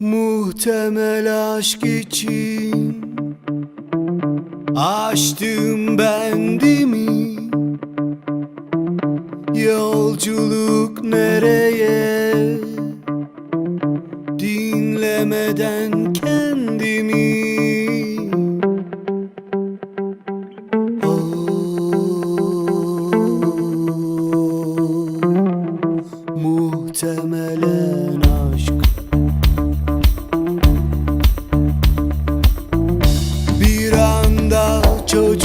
Muhtemel aşk için Açtım bendimi. Yolculuk nereye? Dinlemeden kendimi. Oh, Muhtemelen 就。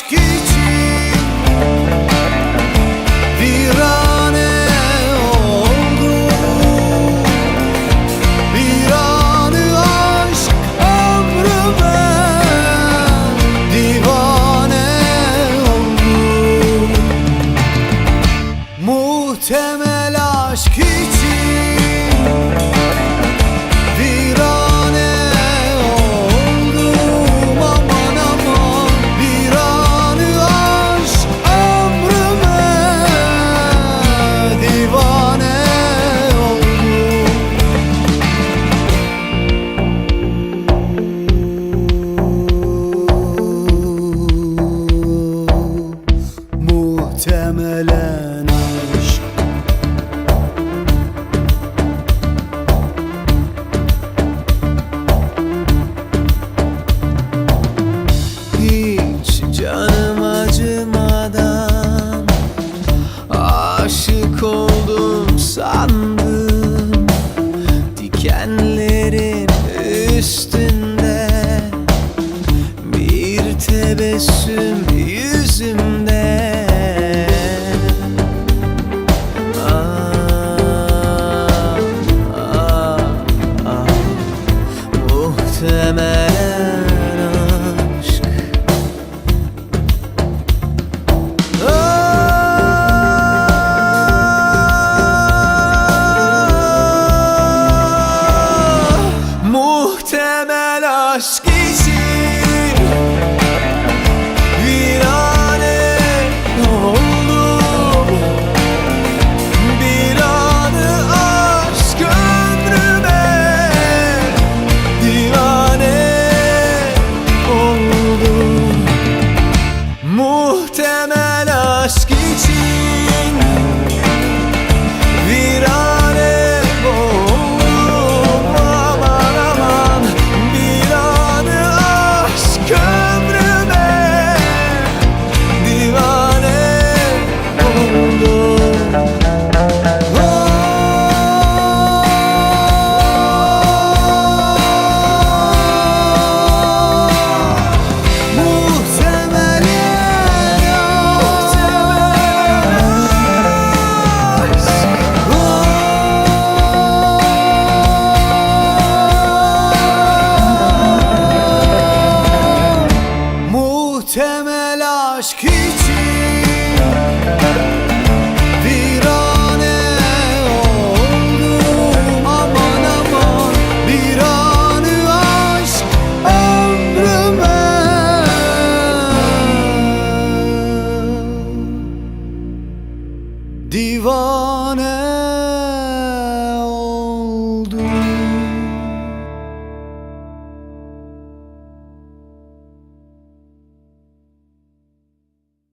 Aşk için Virane oldu. Bir anı aşk ömrüme Divane oldu. Muhtemel Dikenlerin üstünde Bir tebessüm yüzümde Ah, ah, ah. Muhtemelen Muhtemel Muhtemel aşk için